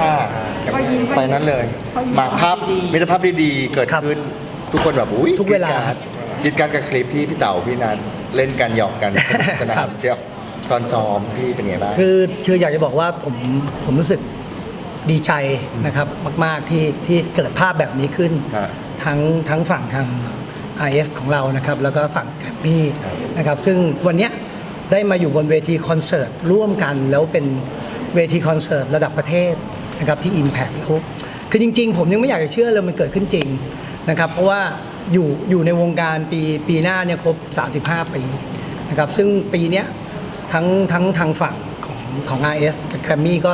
ค่ะก็ยิ้มไปนั้นเลยก็ยิ้มมาภาพดีๆมิตรภาพดีๆเกิดครับขึ้นทุกคนแบบอุ้ยทุกเวลาคิดการกับคลิปที่พี่เต๋าพี่นันเล่นกันหยอกกันสนาครัมบเชียวตอนซ้อมพี่เป็นไงบ้างคือคืออยากจะบอกว่าผมผมรู้สึกดีใจนะครับมากๆที่ที่เกิดภาพแบบนี้ขึ้นครับทั้งทั้งฝั่งทาง IS ของเรานะครับแล้วก็ฝั่งแกรมมี่ครับนะครับซึ่งวันเนี้ยได้มาอยู่บนเวทีคอนเสิร์ตร่วมกันแล้วเป็นเวทีคอนเสิร์ตระดับประเทศ นะครับที่ Impact แล้วคือจริง ๆ ผมยังไม่อยากจะเชื่อเลยมันเกิดขึ้นจริงนะครับเพราะว่าอยู่อยู่ในวงการปีปีหน้าเนี่ยครบ 35 ปีนะครับซึ่งปีเนี้ยทั้งทั้งทางฝั่งของของ RS กับแกรมมี่ก็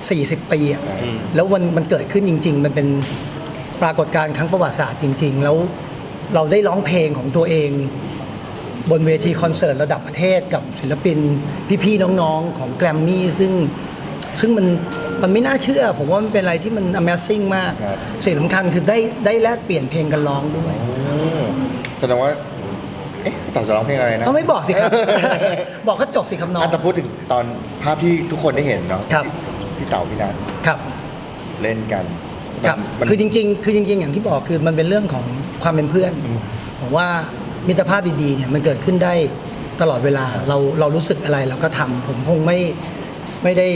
40 ปีอะแล้วมันมันเกิดขึ้นจริง ๆ มันเป็นปรากฏการณ์ครั้งประวัติศาสตร์จริง ๆ แล้วเราได้ร้องเพลงของตัวเอง บนเวทีคอนเสิร์ตระดับประเทศกับศิลปินพี่ๆน้องๆของแกรมมี่ซึ่ง ซึ่งมันมันไม่น่าเชื่อ ผมว่ามันเป็นอะไรที่มัน Amazing มากครับ สิ่งสำคัญคือได้ได้แลกเปลี่ยนเพลงกันร้องด้วยอืมแสดงว่า เอ๊ะพี่เต๋าจะร้องเพลงอะไรนะ เขาไม่บอกสิครับ บอกก็จบสิครับน้อง อาจจะพูดถึงตอนภาพที่ทุกคนได้เห็นเนาะครับ พี่เต๋าพี่นันครับ เล่นกันครับมัน คือจริงๆ คือจริง ๆ อย่างที่บอกคือมันเป็นเรื่องของความเป็นเพื่อนผมว่ามิตรภาพดีๆ เนี่ยมันเกิดขึ้นได้ตลอดเวลา เราเรารู้สึกอะไรเราก็ทำผมคงไม่ไม่ได้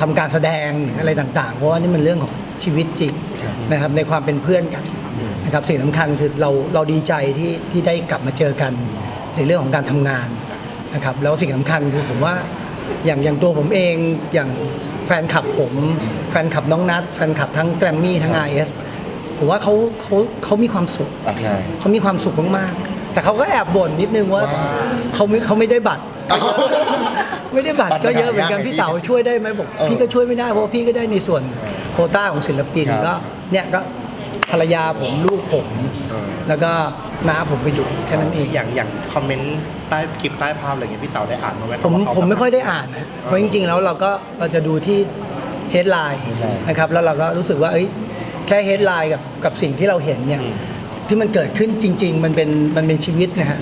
ทำการแสดงหรืออะไรต่าง ๆ เพราะว่านี่มันเรื่องของชีวิตจริงนะครับในความเป็นเพื่อนกันนะครับสิ่งสำคัญคือเราเราดีใจที่ที่ได้กลับมาเจอกันในเรื่องของการทำงานนะครับแล้วสิ่งสำคัญคือผมว่าอย่างอย่างตัวผมเองอย่างแฟนคลับผม แฟนคลับน้องนัทแฟนคลับทั้งแกรมมี่ทั้ง RS ผมว่าเขาเขาเขามีความสุขอะใช่เขามีความสุขมากๆ แต่เขาก็แอบบ่นนิดนึงว่าว่าเขาไม่เขาไม่ได้บัตร ไม่ได้บัตรก็เยอะเหมือนกันบัตรมันหายากพี่เต๋าช่วยได้ไหมบอกเออพี่ก็ช่วยไม่ได้เพราะว่าพี่ก็ได้ในส่วนโควต้าของศิลปินครับก็เนี่ยก็ภรรยาผมลูกผมเออแล้วก็น้าผมไปดูแค่นั้นเองอย่างอย่างคอมเมนต์ใต้คลิปใต้ภาพอะไรเงี้ยพี่เต๋าได้อ่านบ้างไหมผมว่าเขาผมไม่ค่อยได้อ่านนะเพราะจริง ๆ แล้วเราก็เราจะดูที่เฮดไลน์ Headline นะครับแล้วเราก็รู้สึกว่าเอ้ยแค่เฮดไลน์กับกับสิ่งที่เราเห็นเนี่ย ที่มันเกิดขึ้นจริง ๆ มันเป็นมันเป็นชีวิตนะฮะ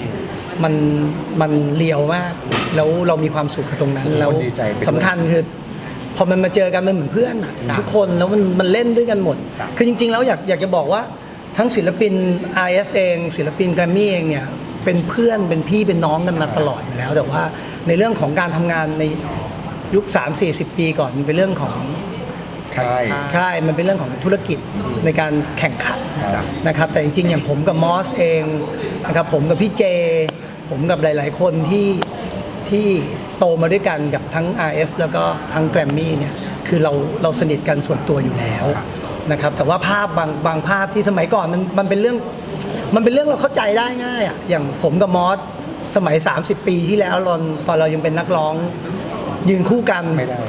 มันมันเลียวมาก แล้วเรามีความสุขกับตรงนั้นแล้วดีใจไปด้วยสำคัญคือพอมันมาเจอกันมันเหมือนเพื่อนอะทุกคนแล้วมันมันเล่นด้วยกันหมดคือจริง ๆ แล้วอยากอยากจะบอกว่าทั้งศิลปิน RS เองศิลปินแกรมมี่เองเนี่ยเป็นเพื่อนเป็นพี่เป็นน้องกันมาตลอดอยู่แล้ว แต่ว่าในเรื่องของการทำงานในยุค 3-40 ปีก่อนมันเป็นเรื่องของ ใช่ใช่ มันเป็นเรื่องของธุรกิจในการแข่งขันครับ นะครับ แต่จริงๆ อย่างผมกับมอสเองนะครับ ผมกับพี่เจ ผมกับหลาย ๆ คนที่ที่โตมาด้วยกันกับทั้ง RS แล้วก็ทั้งแกรมมี่เนี่ย คือเราเราสนิทกันส่วนตัวอยู่แล้วนะครับ แต่ว่าภาพบางบางภาพที่สมัยก่อนมันมันเป็นเรื่องมันเป็นเรื่องเราเข้าใจได้ง่ายอะอย่างผมกับมอสสมัย 30 ปีที่แล้วตอนตอนเรายังเป็นนักร้องยืนคู่กัน ไม่ได้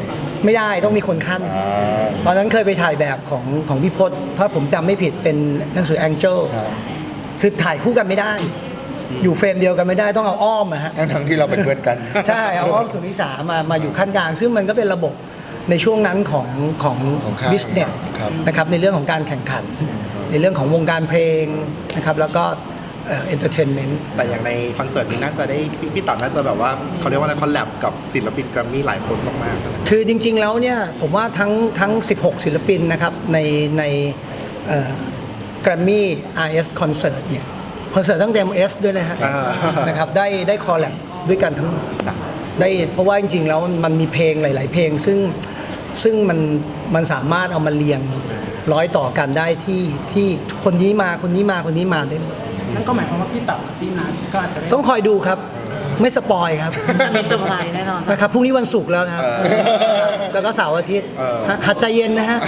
ไม่ได้ต้องมีคนขั้น อ่า ตอนนั้นเคยไปถ่ายแบบของของพี่พศถ้าผมจำไม่ผิดเป็นหนังสือ Angel ครับคือถ่ายคู่กันไม่ได้ อยู่เฟรมเดียวกันไม่ได้ต้องเอาอ้อมอะฮะ ทั้งทั้งๆที่เราเป็นเพื่อนกัน ใช่เอาอ้อมสุนิสามามาอยู่ขั้นกลาง ซึ่งมันก็เป็นระบบในช่วงนั้นของของของค่ายบิสเนสครับ นะครับในเรื่องของการแข่งขัน ในเรื่องของวงการเพลงนะครับแล้วก็ เอ็นเตอร์เทนเมนต์แต่อย่างในคอนเสิร์ตนี้น่าจะได้พี่พี่เต๋าน่าจะแบบว่าเขาเรียกว่าอะไรคอลแลบกับศิลปินแกรมมี่หลายคนมากๆใช่ไหมคือจริง ๆ แล้วเนี่ยผมว่าทั้งทั้ง 16 ศิลปินนะครับในในแกรมมี่ RS คอนเสิร์ตเนี่ยคอนเสิร์ตตั้งแต่ MS ด้วยนะฮะอ่านะครับได้ได้คอลแลบด้วยกันทั้งหมดได้เพราะว่าจริง ๆ แล้วมันมีเพลงหลาย ๆ เพลงซึ่งซึ่งมันมันสามารถเอามาเรียงร้อยต่อกันได้ที่ที่คนนี้มาคนนี้มาคนนี้มาได้หมด นั่นก็หมายความว่าพี่เต๋ากับซีนัทก็อาจจะได้ต้องคอยดูครับ ไม่สปอยครับจะมีเซอร์ไพรส์แน่นอน นะครับพรุ่งนี้วันศุกร์แล้วครับ แล้วก็เสาร์อาทิตย์เออฮะหัดใจเย็นนะฮะ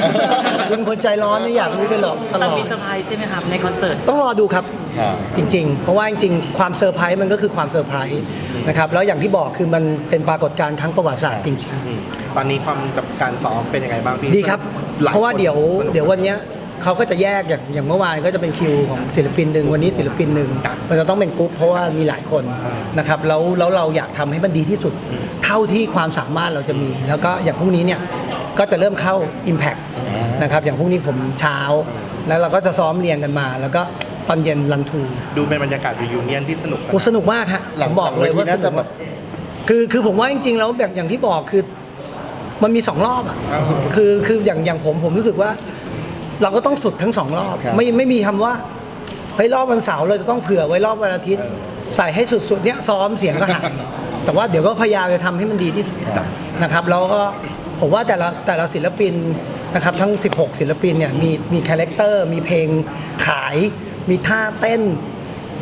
คุณคนใจร้อนไม่อยากรู้ไปหรอกตลแต่อด มีเซอร์ไพรส์ใช่ไหมครับ ในคอนเสิร์ต ต้องรอดูครับครับ จริง ๆ เพราะว่าจริงๆ ความเซอร์ไพรส์มันก็คือความเซอร์ไพรส์นะครับแล้วอย่างที่บอกคือมันเป็นปรากฏการณ์ครั้งประวัติศาสตร์จริงอืมตอนนี้ความกับการซ้อมเป็นยังไงบ้างพี่ๆ ดีครับ หลคเพราะว่าเดี๋ยวสนุก เดี๋ยววันเนี้ย เขาก็จะแยกอย่างอย่างเมื่อวานก็จะเป็นคิวของศิลปินหนึ่งวันนี้ศิลปินหนึ่งครับมันจะต้องเป็นกรุ๊ปเพราะว่ามีหลายคนนะครับแล้วแล้วเราอยากทำให้มันดีที่สุด เท่าที่ความสามารถเราจะมี แล้วก็อย่างพรุ่งนี้เนี่ยก็จะเริ่มเข้า Impact นะครับอย่างพรุ่งนี้ผมเช้า แล้วเราก็จะซ้อมเรียงกันมา แล้วก็ตอนเย็นรันทูดูเป็นบรรยากาศรียูเนียนที่สนุกสโอ้นานสนุกมากฮะหลัผงมบอกเลยว่าหลังเวทีน่าจะสนุกแบมากบคือคือผมว่าจริงๆแล้วแบบอย่างที่บอกคือมันมีสองรอบอะอ่าคือคืออย่างอย่างผมผมรู้สึกว่า เราก็ต้องสุดทั้งสองรอบครับ ไม่ไม่มีคำว่าเฮ้ยรอบวันเสาร์เราจะต้องเผื่อไว้รอบวันอาทิตย์ ใส่ให้สุดๆเนี้ยซ้อมเสียงก็หาย แต่ว่าเดี๋ยวก็พยายามจะทำให้มันดีที่สุดนะครับแล้วก็ผมว่าแต่ละแต่ละศิลปินนะครับทั้ง 16 ศิลปินเนี่ยมีมีคาแรคเตอร์มีเพลงขาย มีท่าเต้น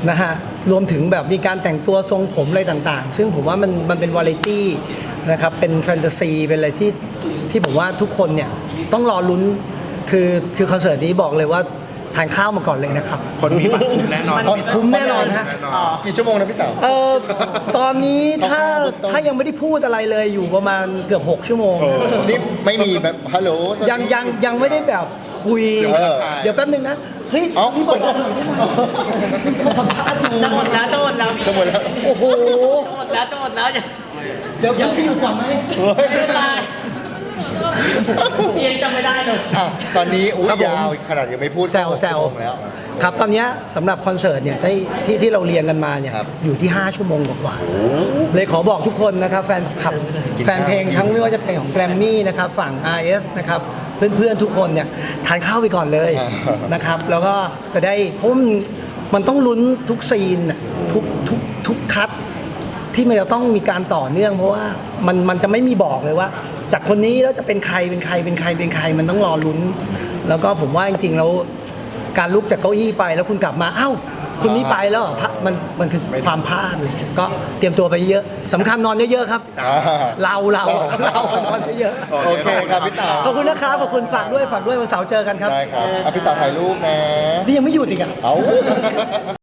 นะฮะรวมถึงแบบมีการแต่งตัวทรงผมอะไรต่างๆ ซึ่งผมว่ามันมันเป็นวาไรตี้นะครับเป็นแฟนตาซีเป็นอะไรที่ที่ผมว่าทุกคนเนี่ยต้องรอลุ้น คือคือคอนเสิร์ตนี้บอกเลยว่าทานข้าวมาก่อนเลยนะครับ คนมีบัตรคุ้มแน่นอน คุ้มแน่นอนฮะแน่นอนกี่ชั่วโมงนะพี่เต๋า เออตอนนี้ถ้าต้องถ้ายังไม่ได้พูดอะไรเลยอยู่ประมาณเกือบ 6 ชั่วโมง นี่ไม่มีแบบฮัลโหลสวัสดียังยังยังไม่ได้แบบคุยเออเดี๋ยวแป๊บนึงนะ เฮ้ยเอ้านี่บอกกันหน่อยได้ไหมจะหมดแล้วจะหมดแล้วพี่จะหมดแล้ว โอ้โหจะหมดแล้วจะหมดแล้วอย่าเดี๋ยวยังอยู่ก่อนไหมไม่เป็นไร เองจำไม่ได้เลย อะตอนนี้อุ้ยครับผมยาวขนาดยังไม่พูดแซวแซว ชั่โมงแล้ว ครับตอนเนี้ยสำหรับคอนเสิร์ตเนี่ยที่ที่ที่เราเรียนกันมาเนี่ยครับอยู่ที่ 5 ชั่วโมงกว่าๆเลยขอบอกทุกคนนะครับแฟนขับกินแฟนเพลงข้าวทั้งไม่ว่าจะเป็นของแกรมมี่นะครับฝั่ง RS นะครับเพื่อนๆทุกคนเนี่ยทานข้าวไปก่อนเลยอ่านะครับแล้วก็จะได้เพราะว่ามันมันต้องลุ้นทุกซีนน่ะทุกทุกทุกคัด ที่มันจะต้องมีการต่อเนื่อง เพราะว่ามันมันจะไม่มีบอกเลยว่า จากคนนี้แล้วจะเป็นใครเป็นใครเป็นใครเป็นใครมันต้องรอลุ้น แล้วก็ผมว่าจริงๆแล้วการลุกจากเก้าอี้ไปแล้วคุณกลับมาเอ้าคุณนี้ไปแล้วเหรอพะมันมันคือความพลาดเลยก็เตรียมตัวไปเยอะสำคัญนอนเยอะๆครับ อ่า เราเราเรานอนเยอะโอเคครับพี่เต๋าๆขอบคุณนะครับ ขอบคุณฝากด้วย ฝากด้วยวันเสาร์เจอกันครับ ได้ครับอะพี่เต๋าถ่ายรูปนะ นี่ยังไม่หยุดอีกอะ เอา